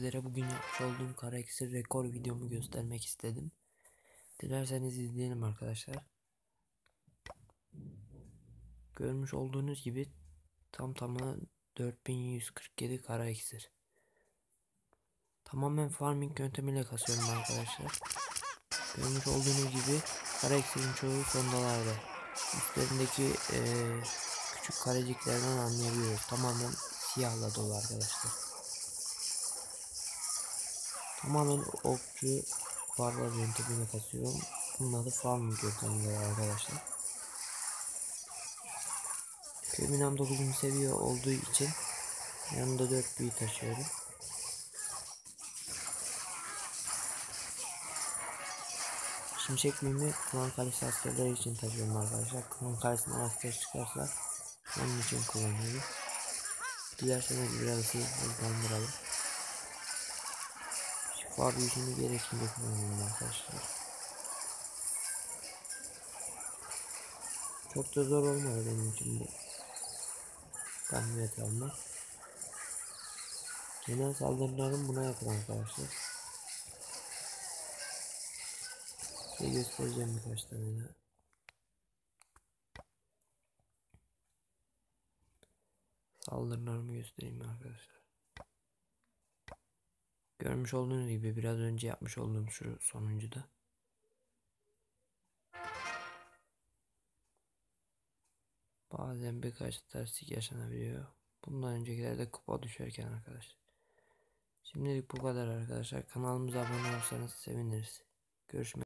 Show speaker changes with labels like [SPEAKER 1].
[SPEAKER 1] sizlere bugün yapmış olduğum kara eksi rekor videomu göstermek istedim. Dilerseniz izleyelim arkadaşlar. Görmüş olduğunuz gibi tam tamına 4147 kara iksir. Tamamen farming yöntemiyle kasıyorum arkadaşlar. Görmüş olduğunuz gibi kara iksirin çoğu sondalarda. Üstlerindeki eee, küçük kareciklerden anlayabiliyoruz. Tamamen siyahla dolu arkadaşlar. Tamamen okçu barbar yöntemine kasıyorum. Bunun adı farming yöntemiyle arkadaşlar. Feminam 9. seviye olduğu için yanımda 4 büyü taşıyorum. Şimşek mimi klan kalesi askerleri için taşıyorum arkadaşlar. Klan kalesinden asker çıkarsa onun için kullanıyorum. Dilerseniz biraz hızlandıralım. Şifa büyüsünü gerektiğinde kullanıyorum arkadaşlar. Çok da zor olmadı benim için bu. Kamyoneti almak. Genel saldırılarım buna yakın arkadaşlar. Size göstereceğim birkaç tane daha. Saldırılarımı göstereyim arkadaşlar. Görmüş olduğunuz gibi biraz önce yapmış olduğum şu sonuncu da. Bazen birkaç terslik yaşanabiliyor. Bundan öncekilerde kupa düşerken arkadaşlar. Şimdilik bu kadar arkadaşlar. Kanalımıza abone olursanız seviniriz. Görüşmek